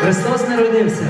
Христос народився.